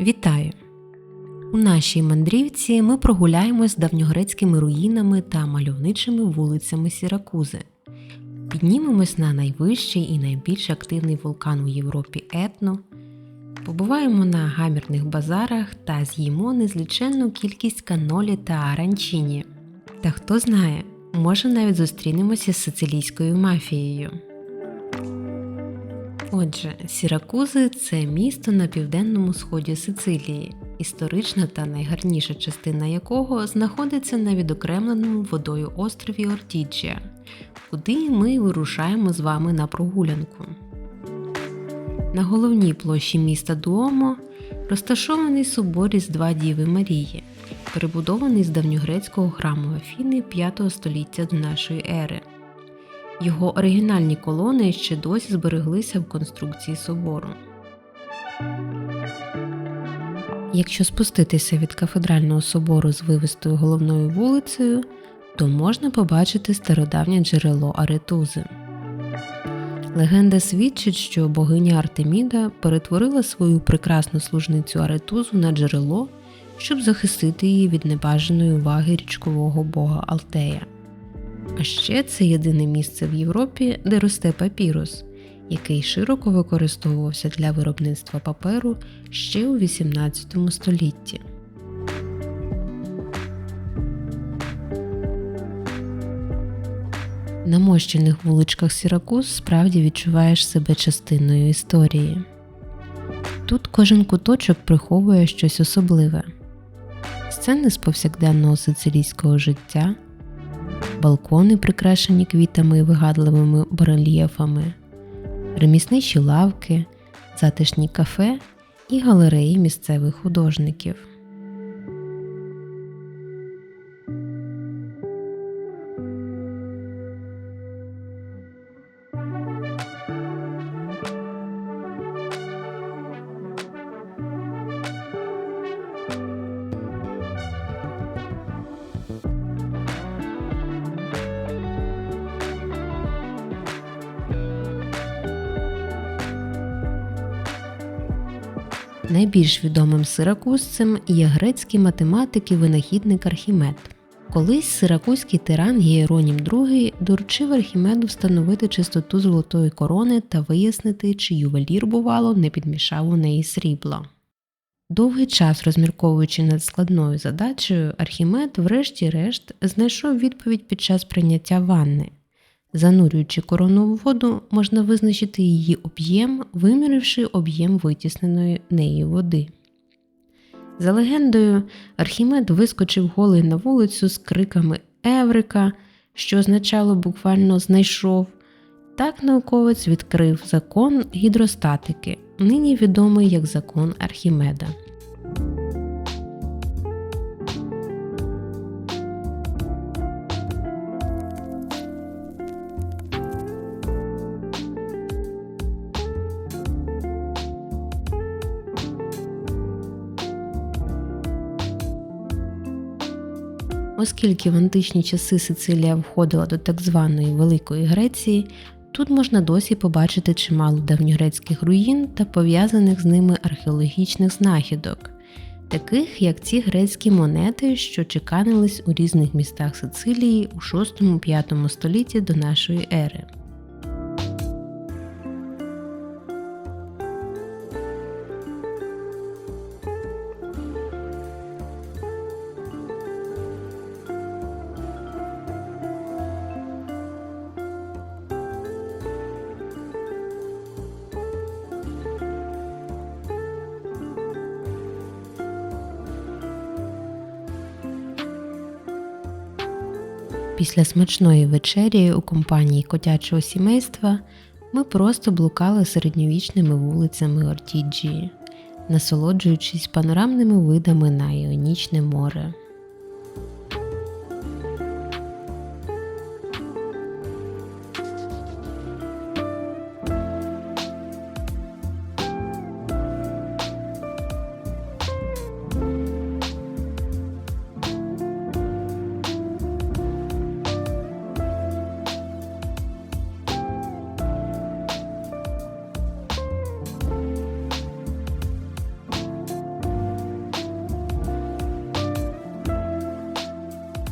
Вітаю! У нашій мандрівці ми прогуляємось давньогрецькими руїнами та мальовничими вулицями Сіракузи. Піднімемось на найвищий і найбільш активний вулкан у Європі Етно, побуваємо на гамірних базарах та з'їмо незліченну кількість канолі та аранчині. Та хто знає, може навіть зустрінемося з сицилійською мафією. Отже, Сіракузи це місто на південному сході Сицилії, історична та найгарніша частина якого знаходиться на відокремленому водою острові Ортіджія, куди ми вирушаємо з вами на прогулянку. На головній площі міста Дуомо розташований собор із два Діви Марії, перебудований з давньогрецького храму Афіни 5 століття до нашої ери. Його оригінальні колони ще досі збереглися в конструкції собору. Якщо спуститися від кафедрального собору з вивистою головною вулицею, то можна побачити стародавнє джерело Аретузи. Легенда свідчить, що богиня Артеміда перетворила свою прекрасну служницю Аретузу на джерело, щоб захистити її від небажаної уваги річкового бога Алтея. А ще це єдине місце в Європі, де росте папірус, який широко використовувався для виробництва паперу ще у XVIII столітті. На мощених вуличках Сіракуз справді відчуваєш себе частиною історії. Тут кожен куточок приховує щось особливе: сцени з повсякденного сицилійського життя, балкони, прикрашені квітами і вигадливими барельєфами, ремісничі лавки, затишні кафе і галереї місцевих художників. Найбільш відомим сиракузцем є грецький математик і винахідник Архімед. Колись сиракузький тиран Гієронім II доручив Архімеду встановити чистоту золотої корони та вияснити, чи ювелір, бувало, не підмішав у неї срібла. Довгий час розмірковуючи над складною задачею, Архімед, врешті-решт, знайшов відповідь під час прийняття ванни. Занурюючи корону в воду, можна визначити її об'єм, виміривши об'єм витісненої неї води. За легендою, Архімед вискочив голий на вулицю з криками Еврика, що означало буквально знайшов. Так науковець відкрив закон гідростатики, нині відомий як закон Архімеда. Оскільки в античні часи Сицилія входила до так званої Великої Греції, тут можна досі побачити чимало давньогрецьких руїн та пов'язаних з ними археологічних знахідок, таких як ці грецькі монети, що чеканились у різних містах Сицилії у 6-5 столітті до нашої ери. Після смачної вечері у компанії котячого сімейства ми просто блукали середньовічними вулицями Ортіджії, насолоджуючись панорамними видами на Іонічне море.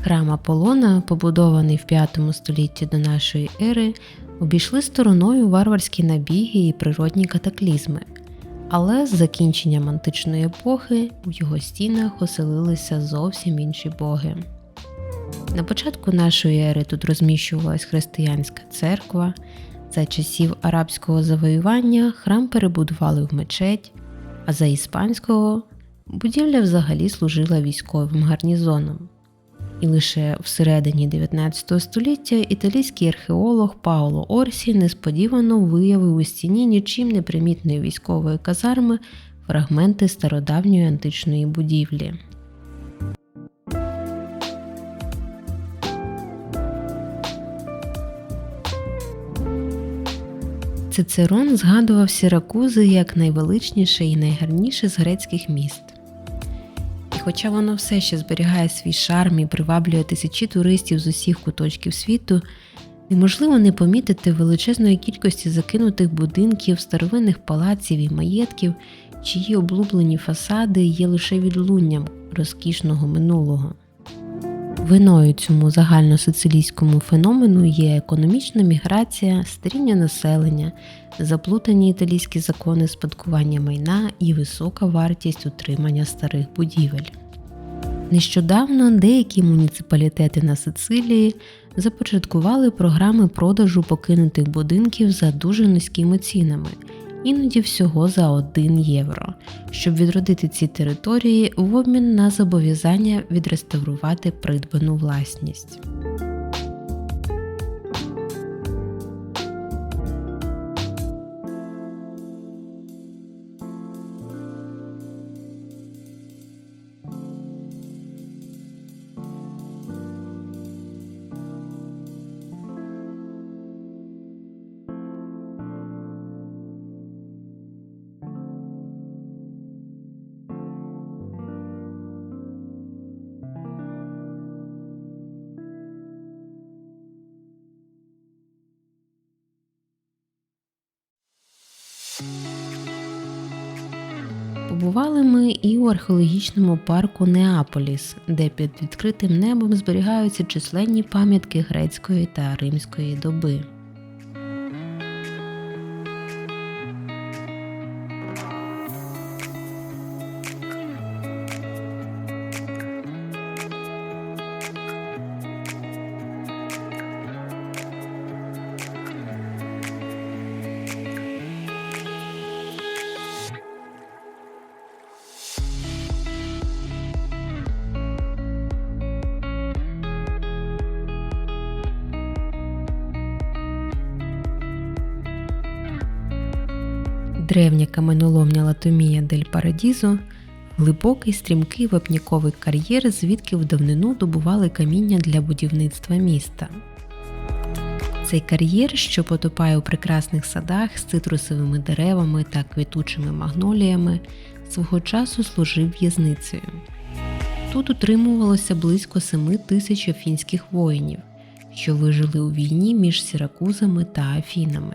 Храм Аполлона, побудований в 5 столітті до нашої ери, обійшли стороною варварські набіги і природні катаклізми. Але з закінченням античної епохи у його стінах оселилися зовсім інші боги. На початку нашої ери тут розміщувалась християнська церква. За часів арабського завоювання храм перебудували в мечеть, а за іспанського будівля взагалі служила військовим гарнізоном. І лише всередині 19 століття італійський археолог Пауло Орсі несподівано виявив у стіні нічим не примітної військової казарми фрагменти стародавньої античної будівлі. Цицерон згадував Сіракузи як найвеличніше і найгарніше з грецьких міст. Хоча воно все ще зберігає свій шарм і приваблює тисячі туристів з усіх куточків світу, неможливо не помітити величезної кількості закинутих будинків, старовинних палаців і маєтків, чиї облублені фасади є лише відлунням розкішного минулого. Виною цьому загальносицилійському феномену є економічна міграція, старіння населення, заплутані італійські закони спадкування майна і висока вартість утримання старих будівель. Нещодавно деякі муніципалітети на Сицилії започаткували програми продажу покинутих будинків за дуже низькими цінами іноді всього за 1 євро, щоб відродити ці території в обмін на зобов'язання відреставрувати придбану власність. Побували ми і у археологічному парку Неаполіс, де під відкритим небом зберігаються численні пам'ятки грецької та римської доби. Древня каменоломня Латомія дель Парадізо, глибокий стрімкий вапніковий кар'єр, звідки в давнину добували каміння для будівництва міста. Цей кар'єр, що потопає у прекрасних садах з цитрусовими деревами та квітучими магноліями, свого часу служив в'язницею. Тут утримувалося близько 7 тисяч афінських воїнів, що вижили у війні між Сіракузами та Афінами.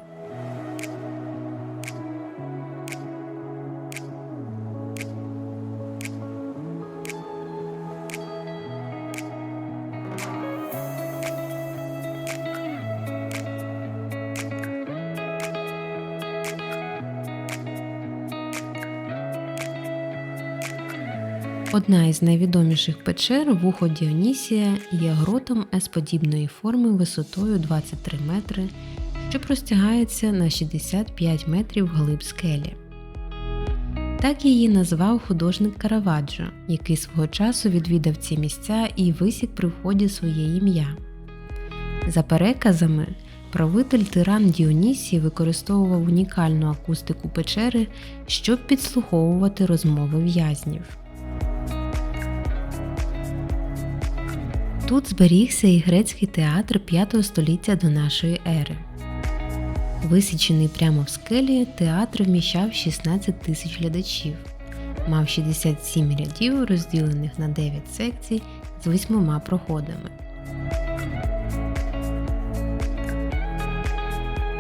Одна із найвідоміших печер вухо Діонісія є гротом С-подібної форми висотою 23 метри, що простягається на 65 метрів глиб скелі. Так її назвав художник Караваджо, який свого часу відвідав ці місця і висік при вході своє ім'я. За переказами, правитель тиран Діонісій використовував унікальну акустику печери, щоб підслуховувати розмови в'язнів. Тут зберігся і грецький театр 5 століття до нашої ери. Висічений прямо в скелі, театр вміщав 16 тисяч глядачів, мав 67 рядів, розділених на 9 секцій з восьмома проходами.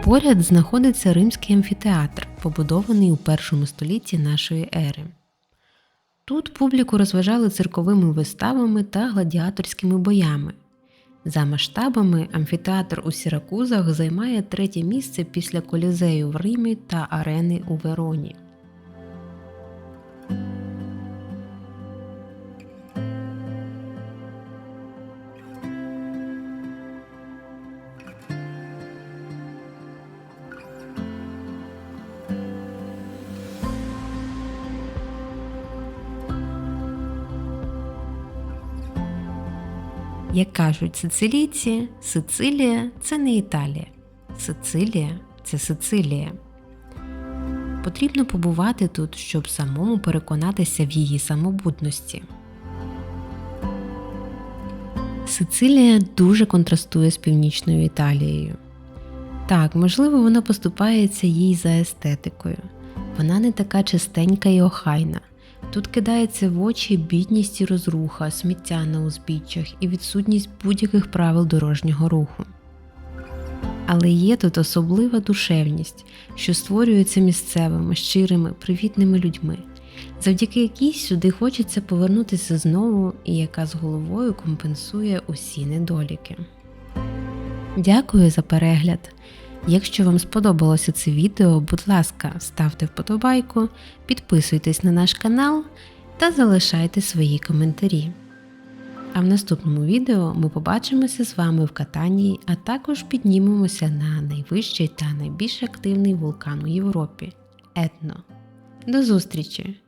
Поряд знаходиться римський амфітеатр, побудований у першому столітті нашої ери. Тут публіку розважали цирковими виставами та гладіаторськими боями. За масштабами амфітеатр у Сіракузах займає третє місце після колізею в Римі та арени у Вероні. Як кажуть сицилійці, Сицилія це не Італія. Сицилія це Сицилія. Потрібно побувати тут, щоб самому переконатися в її самобутності. Сицилія дуже контрастує з північною Італією. Так, можливо, вона поступається їй за естетикою. Вона не така чистенька і охайна. Тут кидається в очі бідність і розруха, сміття на узбіччях і відсутність будь-яких правил дорожнього руху. Але є тут особлива душевність, що створюється місцевими, щирими, привітними людьми, завдяки якій сюди хочеться повернутися знову і яка з головою компенсує усі недоліки. Дякую за перегляд! Якщо вам сподобалося це відео, будь ласка, ставте вподобайку, підписуйтесь на наш канал та залишайте свої коментарі. А в наступному відео ми побачимося з вами в Катанії, а також піднімемося на найвищий та найбільш активний вулкан у Європі Етно. До зустрічі!